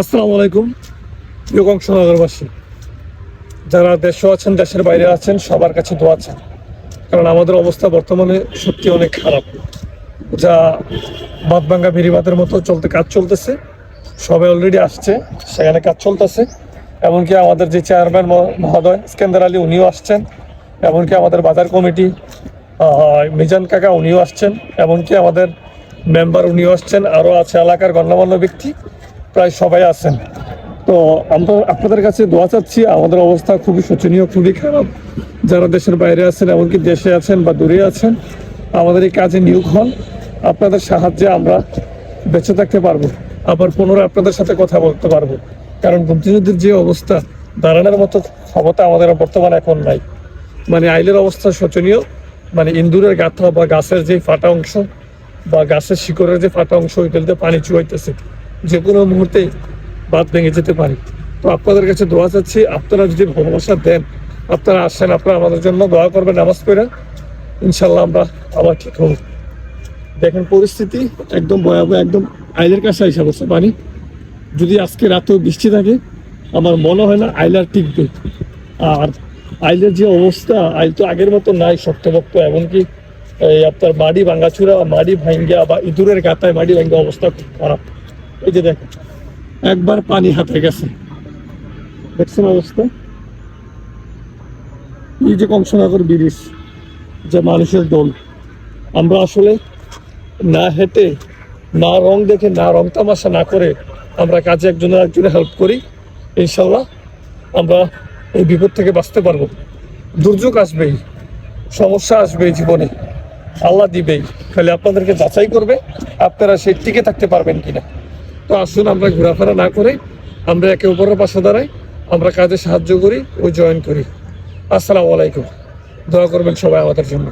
আসসালামু আলাইকুম, প্রিয় কংসনগরবাসী। যারা দেশে আছেন, দেশের বাইরে আছেন, সবার কাছে দোয়া চান কারণ আমাদের অবস্থা বর্তমানে সত্যি অনেক খারাপ। যা বাদ ভাঙ্গা মতো চলতে, কাজ চলতেছে, সবাই অলরেডি আসছে, সেখানে কাজ চলতেছে। এমনকি আমাদের যে চেয়ারম্যান মহোদয়, স্কেন্দার আলী, উনিও আসছেন। এমনকি আমাদের বাজার কমিটি মিজান কাকা, উনিও আসছেন। এমনকি আমাদের মেম্বার উনিও আসছেন। আরও আছে এলাকার গণ্যমান্য ব্যক্তি। প্রায় সবাই আছেন। তো আমরা আপনাদের কাছে দোয়া চাচ্ছি, আমাদের অবস্থা খুবই শোচনীয়, খুবই খারাপ। যারা দেশের বাইরে আছেন, এমনকি দেশে আছেন বা দূরে আছেন, আমাদের এই কাজে নিয়োগ হন। আপনাদের সাহায্যে আমরা বেঁচে থাকতে পারব। আবার পুনরায় আপনাদের সাথে কথা বলতে পারব। কারণ মুক্তিযুদ্ধের যে অবস্থা দাঁড়ানোর মতো ক্ষমতা আমাদের বর্তমানে এখন নাই। মানে আইলের অবস্থা শোচনীয় মানে ইন্দুরের গাথা বা গাছের যে ফাটা অংশ বা গাছের শিকড়ের যে ফাটা অংশ ওইটাতে পানি চুয়াইতেছে। যে কোনো মুহূর্তে বাদ ভেঙে যেতে পারে। তো আপনাদের কাছে দোয়া চাচ্ছি, আপনারা যদি ভালোবাসা দেন, আপনারা আসেন, আপনারা আমাদের জন্য দোয়া করবেন, নামাজ পড়ে ইনশাল্লাহ আমরা আবার ঠিক হব। দেখেন পরিস্থিতি একদম ভয়াবহ, একদম আইলের কাছে হিসাব হচ্ছে পানি। যদি আজকে রাতেও বৃষ্টি থাকে, আমার মনে হয় না আইলার টিকবে। আর আইলের যে অবস্থা, আইল তো আগের মতো নাই শক্তভক্ত এমনকি এই আপনার মাড়ি ভাঙ্গাচুরা, মাড়ি ভাঙ্গা বা ইঁদুরের গাতায় মাড়ি ভাঙ্গা অবস্থা খুব খারাপ। এই যে দেখেন একবার পানি হাতে গেছে। দেখছেন অবস্থা? এই যে কংসনগর ব্রিজ, যে মানুষের দল। আমরা আসলে না হেঁটে, না রং দেখে, না রং তামাশা না করে আমরা কাজে একজনের একজনে হেল্প করি ইনশাল্লাহ আমরা এই বিপদ থেকে বাঁচতে পারব। দুর্যোগ আসবেই, সমস্যা আসবেই জীবনে। আল্লাহ দিবেই। খালি আপনাদেরকে যাচাই করবে, আপনারা সেই টিকে থাকতে পারবেন কিনা। তো আসুন আমরা ঘোরাফেরা না করে আমরা একে অপরের পাশে দাঁড়াই, আমরা কাজে সাহায্য করি ও জয়েন করি। আসসালামু আলাইকুম। দোয়া করবেন সবাই আমাদের জন্য।